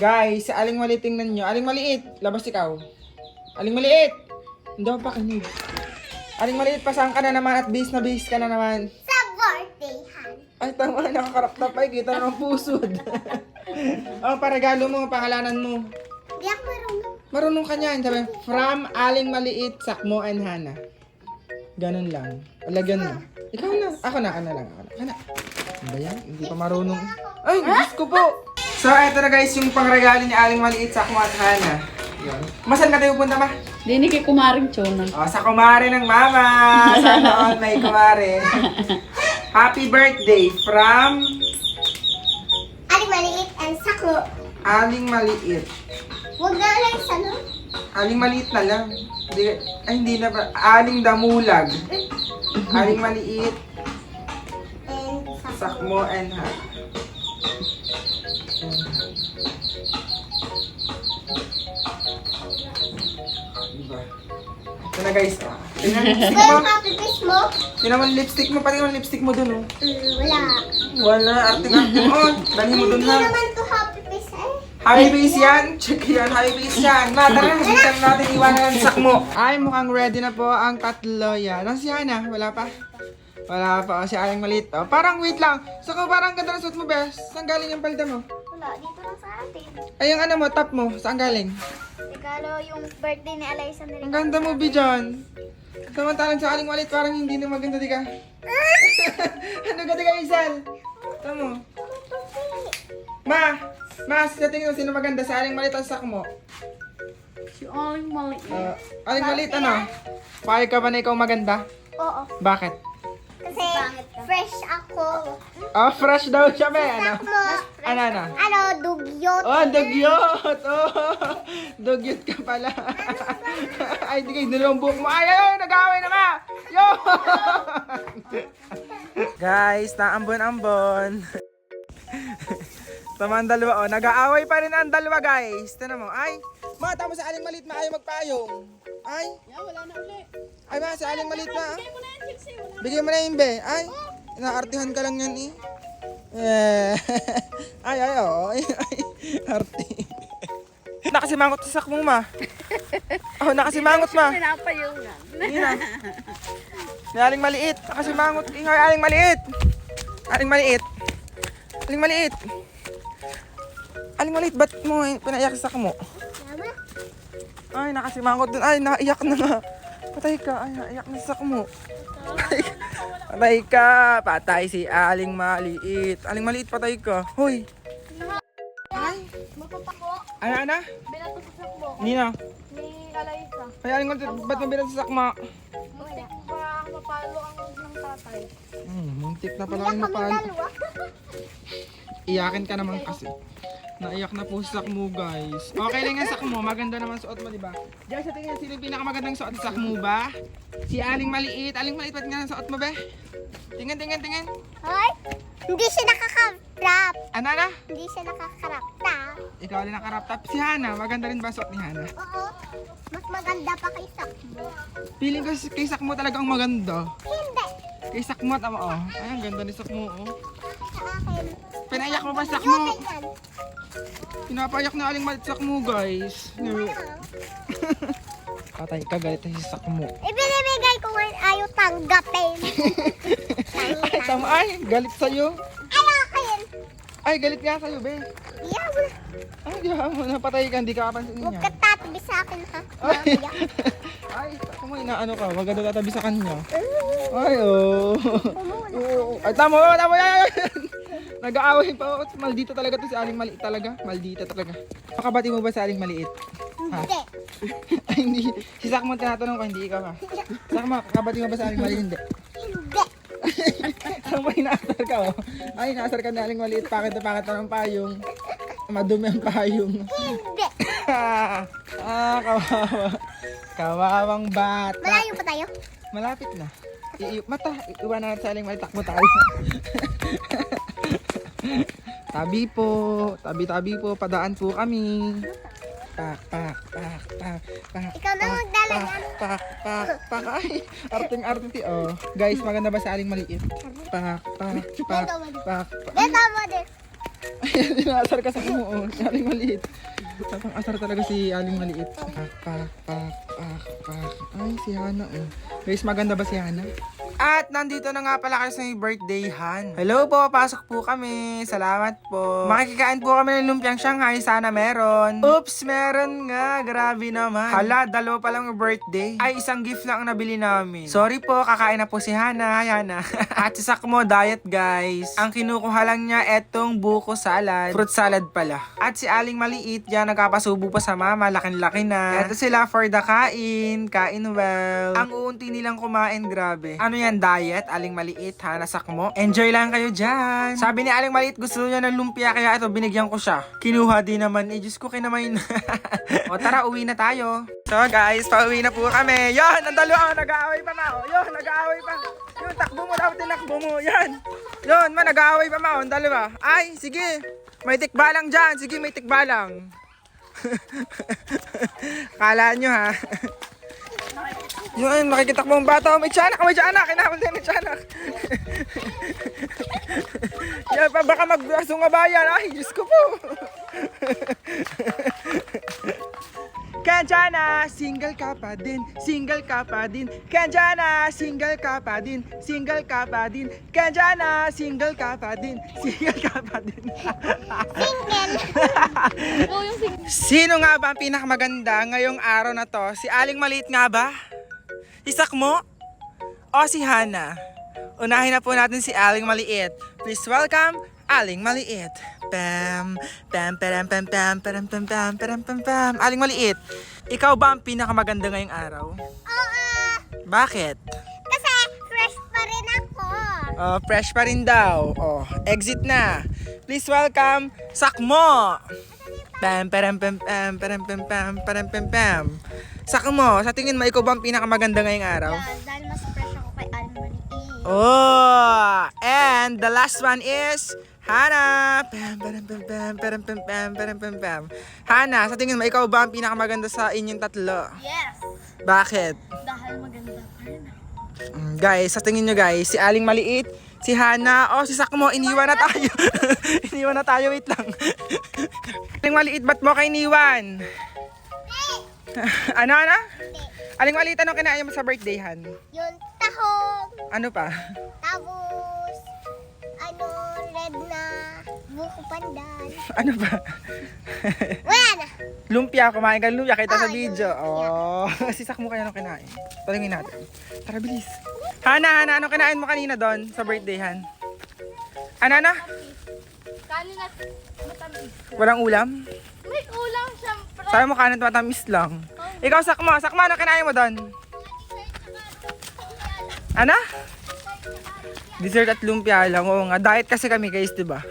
Guys, sa aling maliit tingnan nyo. Aling maliit, labas ikaw. Aling maliit! Hindi ako pakinig. Aling maliit, pasahan ka na naman at base na base ka na naman. Sa birthday, Han. Ay, tama, nakakaraptap ay. Kita naman pusod. oh, paragalo mo, pangalanan mo. Di ako marunong. Marunong ka niyan. Sabi, from Aling Maliit, Sakmo and Hana. Ganun lang. Alagyan mo. Ikaw na. Ako na, ako na lang. Ako na. Ako na. Ano ba yan? Hindi pa marunong. Ay, Diyos ko po. So, eto na guys, yung pangregalo ni Aling Maliit, Sakmo at Hana. Yan. Masan ka tayo punta ma? Dini kay kumaring Chona. Oh, sa kumare ng mama. Sana all may kumare. Happy birthday from Ali maliit and sako. Aling Maliit. Huwag na lang sa no? Aling maliit na lang. Hindi, ay, hindi na ba? Aling damulag. Aling maliit, And sako. sakmo, and ha. Diba? Ito na guys, ah. Tingnan yung lipstick mo. happy face mo? Tingnan yung lipstick mo. Pati yung lipstick mo dun, oh. Mm, wala. Wala, arte-arte mo. Dali mo dun Hindi ha. naman to happy face eh. High base yan. Check yan, high base yan. Ma, tara, bitan natin iwanan ang sakmo. Ay, mukhang ready na po ang tatlo yan. Nasa si Hana? Wala pa? Wala pa. O, si Aling Malit. O, parang wait lang. So, kung parang ganda ng suit mo, Bes. Saan galing yung palda mo? Wala, dito lang sa atin. Ay, yung ano mo, top mo. Saan galing? Regalo yung birthday ni Eliza na Ang ganda mo, Bijan. Samantalang sa Aling Malit, parang hindi na maganda, di ka? ano ganda ka, Isal? Tama mo. Ma! Ma, sa tingin mo, sino maganda sa Aling Malit o sa sakmo? Si Aling Maliit. Uh, Aling Malit, ano? Payag ka ba na ikaw maganda? Oo. Bakit? Kasi fresh ako. Oh, fresh daw siya, be. Ano? Mo, Ano, ano? ano, dugyot. Oh, dugyot! Oh, dugyot ka pala. Ay, di kayo dalawang buhok mo. Ay, ay, nag-away na ba? Yo! Guys, naambon-ambon. Tama ang dalawa, oh. Nag-aaway pa rin ang dalawa, guys. Tinan mo. Ay, ma, tama sa aling malit na ayaw magpayong. Ay, Yeah, wala na uli. Ay ma, sa aling malit na. ah. Bigay mo na yan, Chelsea. Wala. Bigyan mo na yun, be. Ay, naartihan ka lang yan, eh. Eh. ay, ay, oh. Ay, ay, arte. Nakasimangot sa sakmo, ma. Oh, nakasimangot, ma. Pinapayungan. Hindi na. May aling maliit. Nakasimangot. Ingay, aling maliit. Aling maliit. Aling maliit. Aling maliit, ba't mo eh, pinaiyak sa sakmo? Ay, nakasimangot dun. Ay, naiyak na nga. Patay ka. Ay, naiyak na sa sakmo. Patay ka. Patay ka. Patay si Aling Maliit. Aling Maliit, patay ka. Hoy. Ay. Ano, ano? Binato sa sakmo Hindi na. ni Eliza. Ay, Aling Maliit, ba't mo bilang sa sakma? Muntik pa mapalo ang ng tatay. Hmm, muntik na pala napal. dalawa. Iyakin ka naman kasi. Naiyak na po sa sakmo, guys. Okay lang yung sakmo. Maganda naman suot mo, di ba? Diyan sa tingin, sino yung pinakamagandang suot sa sakmo ba? Si Aling Maliit. Aling Maliit, ba't nga ang suot mo, be? Tingin, tingin, tingin. Hoy, hindi siya nakakarap. Ano na? Hindi siya nakakarap na. Ikaw din nakarap top. Si Hana, maganda rin ba suot ni Hana? Oo. Mas maganda pa kay sakmo. Feeling ko kay sakmo talaga ang maganda. Hindi. Kay sakmo, tama, oh. Ay, ang ganda ni sakmo, oh. Sa akin. Pinaiyak mo ba sa sakmo? Beauty yan. Pinapayak na Aling Maliit sa sakmo, guys. Patay ka, galit na si sakmo. Ibinibigay ko ngayon ayaw tanggapin. Ay, tama, ay, galit sa'yo. Ayakin. Ay, galit nga sa'yo, be. Iyaw mo. Ay, ba mo napatay ka, hindi ka kapansin Huwag niya. ka tatabi sa akin ha. Ay. Ay, ako mo inaano ka, wag ka tatabi sa kanya. Ay, oh. Ay, tama, tama yan. Nag-aaway pa. Oh, maldita talaga to si Aling Maliit talaga. Maldita talaga. Makabati mo ba sa Aling Maliit? Ha? Hindi. Ay, hindi. Si Sakmo tinatanong ko, hindi ikaw ha. Sakmo, kakabati mo ba sa Aling Maliit? Hindi. Hindi. Sakmo, inaasar ka oh. Ay, inaasar ka na Aling Maliit. Pakit na pakit ng payong. Madumi ang payong. Hindi. ah, kawawa. Kawawang bata. Malayo pa tayo. Malapit na. I- mata, iwan na natin sa aling mali, takbo tayo. Tabi po, tabi-tabi po, padaan po kami. Pak, pak, pak, pak, pak. Ikaw na pak, magdalagan. Pak, pak, pak, ay, arting arte. Oh, guys, maganda ba sa aling maliit? Pak, pak, pak, pak, pak. Dito mo din. Ayan, sinasar ka sa mo. Oh. Aling Maliit. Tapang asar talaga si Aling Maliit. Pak, pak, pak, pak, pak. Ay, si Hana. Oh. Guys, maganda ba si Hana? At nandito na nga pala kayo sa birthday, Han. Hello po, pasok po kami. Salamat po. Makikikain po kami ng lumpiang Shanghai. Sana meron. Oops, meron nga. Grabe naman. Hala, dalawa pa lang birthday. Ay, isang gift lang ang nabili namin. Sorry po, kakain na po si Hana. Hana. At si Sakmo, diet guys. Ang kinukuha lang niya etong buko salad. Fruit salad pala. At si Aling Maliit, yan nagkapasubo pa sa mama. Laking-laki na. Ito sila for the kain. Kain well. Ang uunti nilang kumain, grabe. Ano yan, diet? Aling Maliit, Hana Sakmo. Enjoy lang kayo dyan. Sabi ni Aling Maliit, gusto niya ng lumpia, kaya ito, binigyan ko siya. Kinuha din naman. Eh, Diyos ko, kinamayin. o tara, uwi na tayo. So guys, pauwi na po kami. Yan, ang dalawa, nag-aaway pa mao. Yun, nag-aaway pa. Yun, takbo mo daw, tinakbo mo. Yan. Yun, man, nag-aaway pa mao, ang dalawa. Ay, sige. May tikbalang dyan. Sige, may tikbalang. Kala nyo ha. Yun, nakikitakbo ang bata. May tiyanak, may tiyanak. Kinahon din may tiyanak. Yan pa, baka magsungabayan. Ay, Diyos ko po. Kanjana, single ka pa din, single ka pa din. Kanjana, single ka pa din, single ka pa din. Kanjana, single ka pa din, single ka pa din. Ikaw yung sing... Sino nga ba ang pinakamaganda ngayong araw na to? Si Aling Maliit nga ba? Isak mo? O si Hana? Unahin na po natin si Aling Maliit. Please welcome Aling Maliit. Pam, pam, pam, pam, pam, pam, pam, pam, pam, pam, pam. Aling Maliit, ikaw ba ang pinakamaganda ngayong araw? Oo, Bakit? kasi fresh pa rin ako. Oh, fresh pa rin daw. Oh, exit na. Please welcome Sakmo. Pam pam pam pam pam pam pam pam pam pam. Sakmo, sa tingin mo ikaw ba ang pinakamaganda ngayong araw? Yan, dahil mas fresh ako kay Almond E. Oh, and the last one is Hana. Pam pam pam pam pam pam pam pam. Hana, sa tingin mo ikaw ba ang pinakamaganda sa inyong tatlo? Yes, Bakit? dahil maganda pa rin. Mm, guys, sa tingin nyo guys, si Aling Maliit, si Hana, o si Sakmo, iniwan na tayo. iniwan na tayo, wait lang. Aling Maliit, ba't mo kayo iniwan? ano, ano? Aling Maliit, anong kinain mo sa birthday, Han? Yung tahong, Ano pa? tapos, ano, red na buko pandan. Ano pa? Wala na. lumpia, kumain ka lumpia, kita sa Ah, video. lumpia. Oh, si Sakmo kaya anong kinain? Talingin natin. Tara, bilis. Hana, Hana, anong kinain mo kanina doon sa birthday, Han? Ano, ano? Kanin at matamis. Walang ulam? May ulam siyempre. Sabi mo kanin matamis lang. Ikaw, Sakma. Sakma, ano kinain mo doon? Ano? Dessert at lumpia lang. Oo nga. Diet kasi kami guys, di ba?